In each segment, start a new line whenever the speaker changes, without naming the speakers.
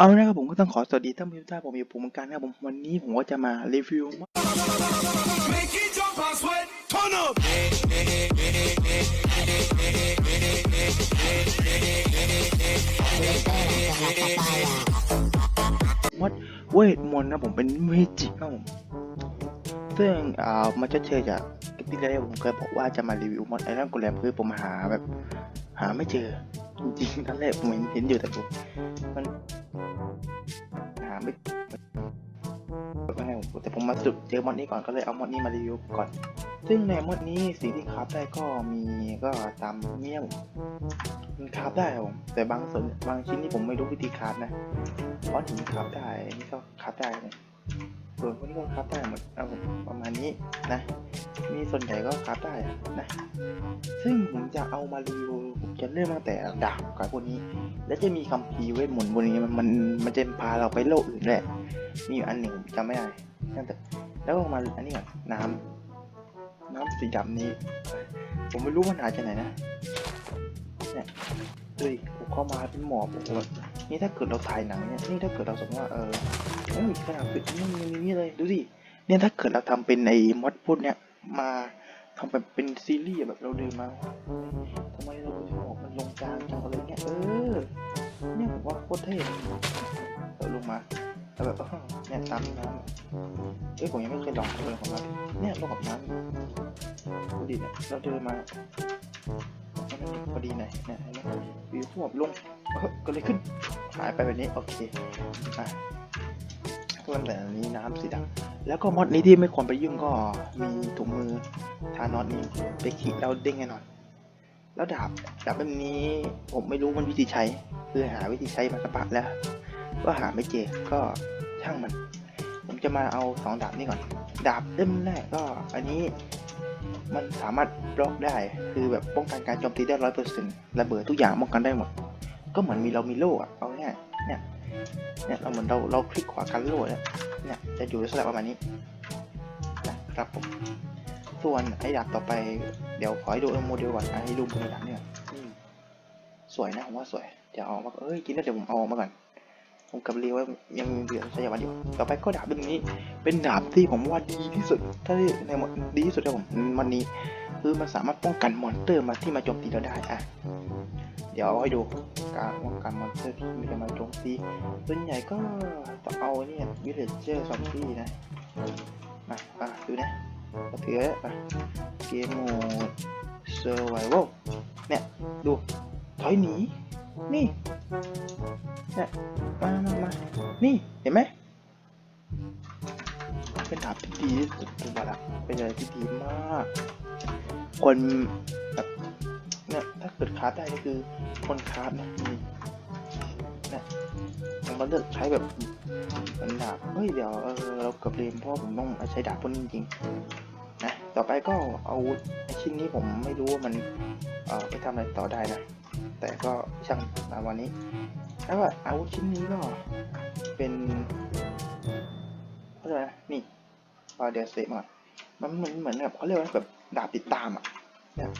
เอาละครับผมก็ต้องขอสวัสดีท่านผู้ชมท่านผมอยู่ภูมิกันนะครับผมวันนี้ผมก็จะมารีวิวมดเวทมนต์นะผมเป็นเมจิครับผมซึ่งอ่ามันจะเชยจากคลิปที่แล้วผมเคยบอกว่าจะมารีวิวมดไอรอนโกแลมคือผมหาแบบ หาไม่เจอจริงๆตอนแรกผมเห็นอยู่แต่ผมมันาไม่แบบว่าไงผมแต่ผมมาสุดเจอมอดนี้ก่อนก็เลยเอามอดนี้มารีวิวก่อน ซึ่งในมอดนี้สิ่งที่คราฟได้ก็มีก็ตามเงี้ยมมันคราฟได้ครับผมแต่บางส่วนบางชิ้นที่ผมไม่รู้วิธีคราฟนะเพราะถึงคราฟได้นี่ก็คราฟได้เนี่ย ส่วนพวกนี้ก็คราฟได้หมดเอาผมประมาณนี้นะมีส่วนใหญ่ก็คราฟได้นะ ซึ่งผมจะเอามารีวิวผมจะเริ่มตั้งแต่ดาบกับพวกนี้ แล้วจะมีคัมภีเวทมนต์พวกนี้มันมันมันจะพาเราไปโลกอื่นแหละมีอันหนึ่งจำไม่ได้นั่นแต่แล้วก็มาอันนี้ก่อนน้ำน้ำสีดำนี้ ผมไม่รู้มันหาจากไหนนะเนี่ยเฮ้ยผมเข้ามาเป็นหมอบผมแบบ นี่ถ้าเกิดเราถ่ายหนังเนี่ยนี่ถ้าเกิดเราสมมติว่าเออเอ้ยขนาดนนี่มีนี่เลยดูสิเนี่ยถ้าเกิดเราทำเป็นไอ้มอดพวกเนี้ยมาทำแบบเป็นซีรีส์แบบเราเดินมาทำไมเราถึงออกมันลงกลางจังอะไรเงี้ยเออเนี่ยผมว่าโคตรเท่เราลงมาแล้วแบบเนี่ยตามน้ำเอ้ยผมยังไม่เคยลองเลยของเราเนี่ยลงกับน้ำดูดิเนี่ยเราเดินมา พอดีหน่อยนี่ยเห็นไหมวิวขวบลงก็เลยขึ้นหายไปแบบนี้โอเคอะก็เป็นแบบนี้น้ำสีดำแล้วก็มอดนี้ที่ไม่ควรไปยุ่งก็มีถุงมือทานอตนี้ไปขีดแล้วเด้งแน่นอน แล้วดาบดาบแบบนี้ผมไม่รู้มันวิธีใช้คือหาวิธีใช้มาสักพักแล้ว ก็หาไม่เจอก็ช่างมัน ผมจะมาเอาสองดาบนี้ก่อน ดาบเล่มแรกก็อันนี้ มันสามารถบล็อกได้ คือแบบป้องกันการโจมตีได้ร้อยเปอร์เซ็นต์ระเบิดทุกอย่างป้องกันได้หมด ก็เหมือนมีเรามีโล่อะเอาเนี่ยเนี่ยเนี่ยเราเหมือนเราเราคลิกขวากันโล่เนี่ยเนี่ยจะอยู่ในลักประมาณนี้นะครับผมส่วนไอ้ดาบต่อไปเดี๋ยวขอให้ดูโมเดลก่อนให้ดูโมเดลดาบเนี่ยสวยนะผมว่าสวยเดี๋ยวเอาออกมาเอ้ยกินแล้วเดี๋ยวผมเอามาก่อน ผมกับเรียว่ายังมีเหลือใช้วันอยู่ต่อไปก็ดาบเล่มนี้ เป็นดาบที่ผมว่าดีที่สุด ถ้าในหมดดีที่สุดครับผมวันนี้ คือมันสามารถป้องกันมอนสเตอร์มาที่มาโจมตีเราได้อะเดี๋ยวเอาให้ดูการป้องกันมอนสเตอร์ที่มันจะมาโจมตีส่วนใหญ่ก็ต้องเอาเนี่ยวิลเลจเจอร์ซอมบี้นะมาอะดูนะก็ถืออเกมโหมดเซอร์ไวโเนี่ยดูถอยหนีนี่ เนี่ยมามามานี่ เห็นไหม เป็นดาบที่ดีที่สุดผมว่าละเป็นอะไรที่ดีมาก คนแบบเนี่ยถ้าเกิดคราฟได้นี่คือคนคราฟนี่ยดีเนี่ยผมมาเลือกใช้แบบเป็นดาบ เฮ้ย เดี๋ยวเออเราเกือบลืมเพราะผมต้องใช้ดาบพวกนี้จริง ต่อไปก็อาวุธไอชิ้นนี้ผมไม่รู้ว่ามันไปทำอะไรต่อได้นะ แต่ก็ช่างมาวันนี้ แล้วก็อาวุธชิ้นนี้ก็เป็นเขาเรียกอะไรนะนี่พอเดี๋ยวเสกมามันเหมือนเหมือนแบบเขาเรียกว่าแบบดาบติดตามอะเนี่ย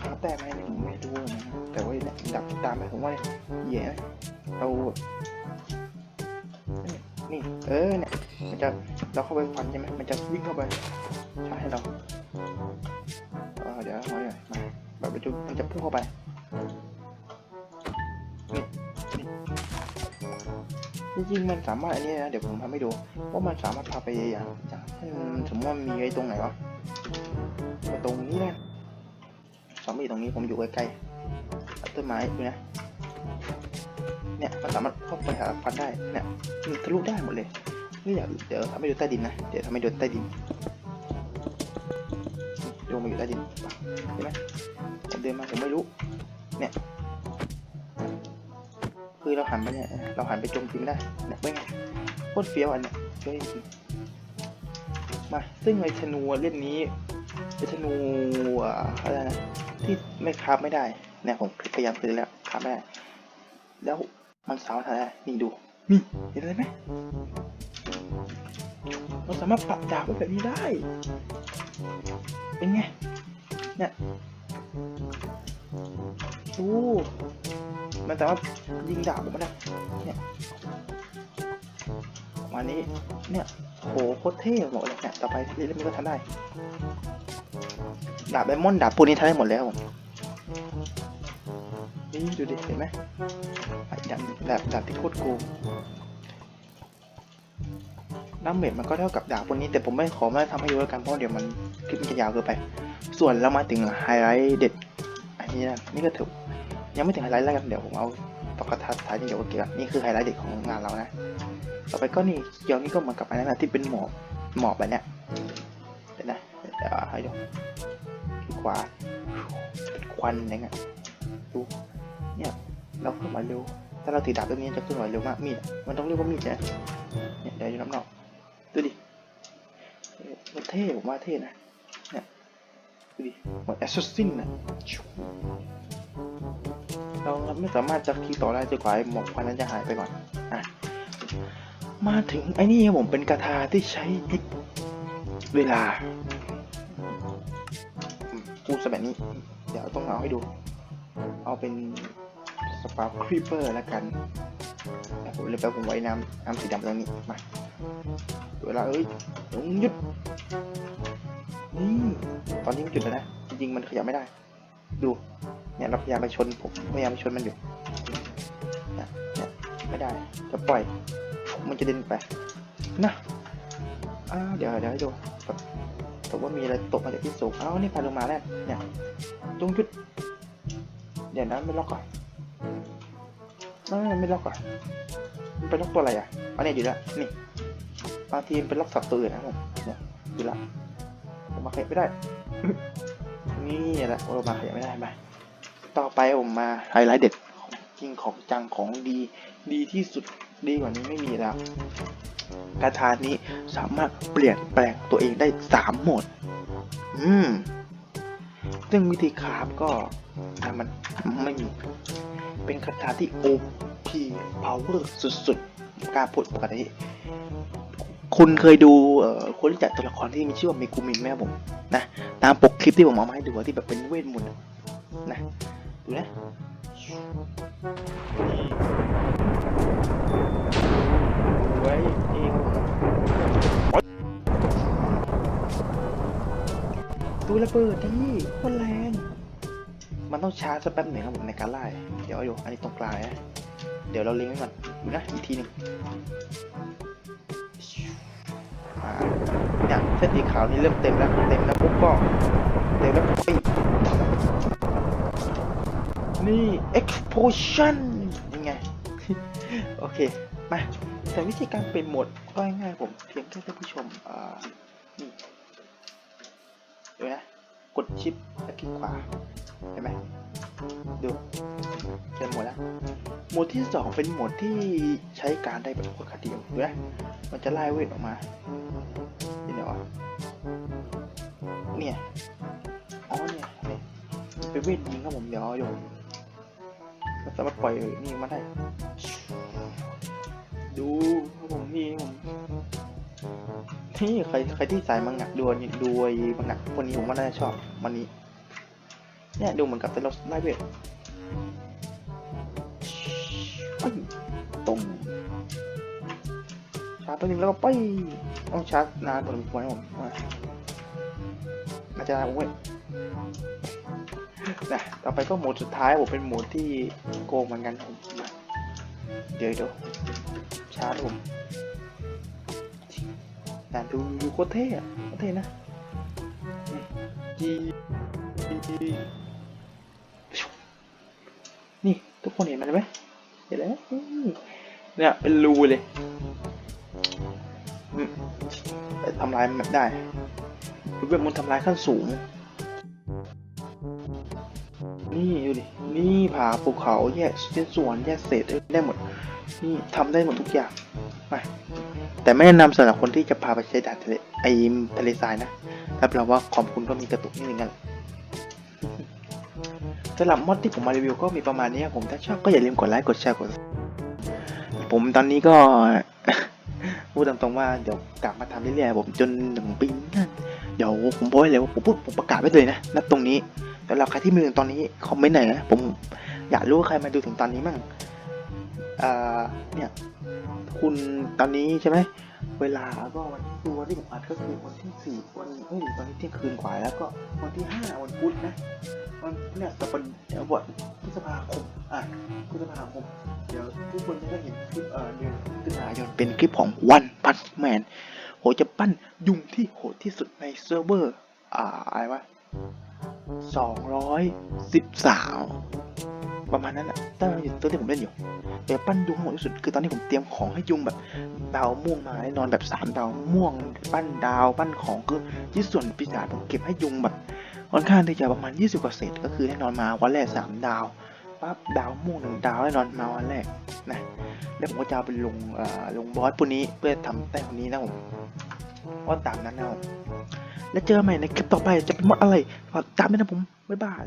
คาแต่ไหมเนี่ยผมไม่รู้นะแต่ว่าเนี่ยดาบติดตามไหมผมว่าเหย่นะเรานี่ เออเนี่ยมันจะ เราเข้าไปฟันใช่ไหมมันจะวิ่งเข้าไปใช่ให้เราเดี๋ยวมาเนี่ยมาแบบมันจะมันจะพุ่งเข้าไปจริงๆมันสามารถอันนี้นะเดี๋ยวผมทำให้ดูว่ามันสามารถพาไปอย่างอย่างเช่นสมมติว่ามีไอ้ตรงไหนวะมาตรงนี้นะสองมีตรงนี้ผมอยู่ใกล้ๆต้นไม้ดูนะเนี่ยมันสามารถเข้าไปหาฟันได้เนี่ยทะลุได้หมดเลย นี่เดี๋ยวทำให้ดูใต้ดินนะ เดี๋ยวทำให้ดูใต้ดินดูมาอยู่ใต้ดินเห็นไหมผมเดินมาผมไม่รู้ เนี่ย คือเราหันไปเนี่ย เราหันไปจมตีไม่ได้ เนี่ยเป็นไงโคตรเฟี้ยวอันเนี่ยช่วยจริงมา ซึ่งไอ้ธนูเล่นนี้ไอ้ธนูอ่าอะไรนะ ที่ไม่คราบไม่ได้ เนี่ยผมพยายามซื้อแล้วคราบไม่ได้ แล้วมันสามารถทำได้ นี่ดู นี่ เห็นอะไรไหม มันสามารถปักดาบไว้แบบนี้ได้ เป็นไง เนี่ย ดู มันแต่ว่าถยิงดาบผมไม่ได้ เนี่ยประมานี้ เนี่ยโหโคตรเท่หมดเลยเนี่ย ต่อไปเรื่อยๆมันก็ทำได้ ดาบไดมอนด์ดาบพวกนี้ทำได้หมดแล้วผมนี่ดูดิ เห็นไหมดาบดาบดาบที่โคตรโกง น้ำเม็ดมันก็เท่ากับดาบพวกนี้แต่ผมไม่ขอไม่ทำให้ดูแล้วกันเพราะเดี๋ยวมันคลิปมันจะยาวเกินไป ส่วนเรามาถึงไฮไลท์เด็ดอันนี้นะนี่ก็ถูกยังไม่ถึงไฮไลท์แล้วกันเดี๋ยวผมเอาปกทัดท้ายนี่เดี๋ยวเก่อนนี่คือไฮไลท์เด็ดของงานเรานะ ต่อไปก็นี่เกี่ยวนี่ก็เหมือนกับอันนั้นนะที่เป็นหมอกหมอกแบบเนี้ยเห็นนะเดี๋ยวให้ดูขวาเป็นควันอย่างเงี้ยดูเนี่ยเราขึ้นมาเร็วถ้าเราถือดาบตัวนี้จะขึ้นมาเร็วมากมีดมันต้องเรียกว่ามีดนะเนี่ยเดี๋ยวอยู่น้ำนอกดูดิเอ๊ะ ท่ผมว่าเท่นะเนี่ยดูดิเหมือนแอสซัสซินนะเราไม่สามารถจะคีย์ต่อได้จนกว่าหมอกควันนั้นจะหายไปก่อนอะมาถึงไอ้นี่ผมเป็นกระทาที่ใช้หยุดเวลาอืมพูดแบบนี้ เดี๋ยวต้องเอาให้ดู เอาเป็นสปาร์ครีเปอร์แล้วกันแต่ผมเลยไปผมไว้น้ำน้ำสีดำตรงนี้มา เวลาเอ้ยต้องหยุดนี่ตอนนี้มันหยุดแล้วนะ จริงๆ มันขยับไม่ได้ ดู เนี่ยเราพยายามไปชนผมพยายามไปชนมันอยู่เนี่ยเนี่ยไม่ได้ จะปล่อย มันจะเดินไป นะอ่าเดี๋ยวเดี๋ยวให้ดูแต่ว่ามีอะไรตกมาจากที่สูงเอ้านี่พาลงมาแล้ว เนี่ยจงหยุด เดี๋ยวนะไม่ล็อกก่อนไม่ไม่ล็อกก่อนมันเป็นล็อกตัวอะไรอะอันนี้ดีแล้ว นี่ บางทีมเป็นล็อกสับตัวอื่นนะผมเนี่ยดีละผมมาขยับไม่ได้ นี่แหละเรามาขยับไม่ได้มาต่อไปผมมาไฮไลท์เด็ดจริงของจังของดีดีที่สุดดีกว่านี้ไม่มีแล้วกระทานี้สามารถเปลี่ยนแปลงตัวเองได้สามโหมด อืม ซึ่งวิธีคราฟก็มันไม่มี เป็นคาถาที่ OP power สุดๆกล้าพูดปกติ คุณเคยดูคนรู้จักตัวละครที่มีชื่อว่าเมกุมินไหมครับผมนะตามปกคลิปที่ผมเอามาให้ดูที่แบบเป็นเวทมนต์นะดูนะไว้เองดูระเบิดดิโคนแรงมันต้องชาร์จสักแป๊บหนึ่งครับผมในการไล่เดี๋ยวอยู่อันนี้ตรงกลางนะเดี๋ยวเราเล็งไว้ก่อนดูนะอีกทีหนึ่ง่าเนี่ยเส้นสีขาวนี่เริ่มเต็มแล้วเต็มแล้วปุ๊บก็เต็มแล้วปีนี่ explosion ยังไง โอเค มา แต่วิธีการเปลี่ยนโหมดก็ง่ายๆผมเพียงแค่ท่านผู้ชมอ่านี่ดูนะกดชิปแล้วคลิกขวาเห็นไหมดู หมวโหมดที่สองเป็นโหมดที่ใช้การได้แบบปกติดูนะมันจะไล่เวทออกมาเห็นไหมวะเนี่ยอ๋อเนี่ยเนี่เป็นเวทยิงครับผมเดี๋ยวอยู่มันสามารถปล่อยนี่มาได้ ดูครับผมนี่ผมนี่ใครใครที่สายมังงะดูอันนี้ดูไอ้มังงะคนนี้ผมว่าน่าจะชอบวันนี้เนี่ยดูเหมือนกับเป็นรถไล่เวท ป้งตุ้มชาร์จตัวหนึงแล้วก็ไปต้องชาร์จนานพอสมควรนะผมอาจานผมเว้ยนะต่อไปก็โหมดสุดท้ายผมเป็นโหมดที่โกงเหมือนกันผมเดี๋ยวเดี๋ยวชาร์จผมแต่ดูดูโคตรเท่อะโคตรเท่นะจีนี่ ทุกคนเห็นมันไหม เห็นแล้วนี่เนี่ยเป็นรูเลยทำลายมันได้รูแบบมันทำลายขั้นสูง นี่ดูดิ นี่ผาภูเขาแยกชิ้นส่วนแยกเศษได้หมด นี่ทำได้หมดทุกอย่างไปแต่ไม่แนะนำสำหรับคนที่จะพาไปใช้ดานทะเลไอทะเลทรายนะรับรองว่าคอมคุณก็มีกระตุกนิดนึงกัน สำหรับมอดที่ผมมารีวิวก็มีประมาณนี้ครับผมถ้าชอบก็อย่าลืมกดไลค์กดแชร์กดผมตอนนี้ก็พูดตามๆว่าเดี๋ยวกลับมาทำเรื่อยๆผมจนหนึ่งปีเดี๋ยวผมบอกไว้เลยว่าผมพูดผมประกาศไว้เลยนะณตรงนี้สำหรับใครที่มาดูตอนนี้คอมเมนต์หน่อยนะผมอยากรู้ว่าใครมาดูถึงตอนนี้มั่งเนี่ยคุณตอนนี้ใช่ไหม เวลาก็วันที่ดูวันที่ผมอัดก็คือวันที่สี่วันเฮ้ยตอนนี้เที่ยงคืนกว่าแล้วก็วันที่ห้าวันพุธนะวันเนี่ยจะเป็นเดี๋ยววันพฤษภาคมอะพฤษภาคมเดี๋ยวทุกคนจะได้เห็นคลิปเอ่อเดือนพฤศจิกายนเป็นคลิปของวันพันแมนโหจะปั้นยุงที่โหดที่สุดในเซิร์ฟเวอร์ อ่าอะไรวะสองร้อยสิบสาม ประมาณนั้นแหละตั้งแต่ตัวที่ผมเล่นอยู่เดี๋ยวปั้นยุงห้โหดที่สุดคือตอนนี้ผมเตรียมของให้ยุงแบบดาวม่วงมาแน่นอนแบบสามดาวม่วง ปั้นดาวปั้นของคือที่ส่วนปีศาจผมเก็บให้ยุงแบบค่อนข้างที่จะประมาณ 20กว่าเศษก็คือแน่นอนมาวันแรกสามดาวปั๊บดาวม่วงหนึ่งดาวแน่นอนมาวันแรกนะแล้วผมก็จะเอาไปลงอ่อลงบอสพวกนี้เพื่อทำแต่คนนี้นะผมว่าตามนั้นนะผมแล้วเจอใหม่ในคลิปต่อไปจะเป็นมดอะไรตามด้วยนะผมบ๊ายบาย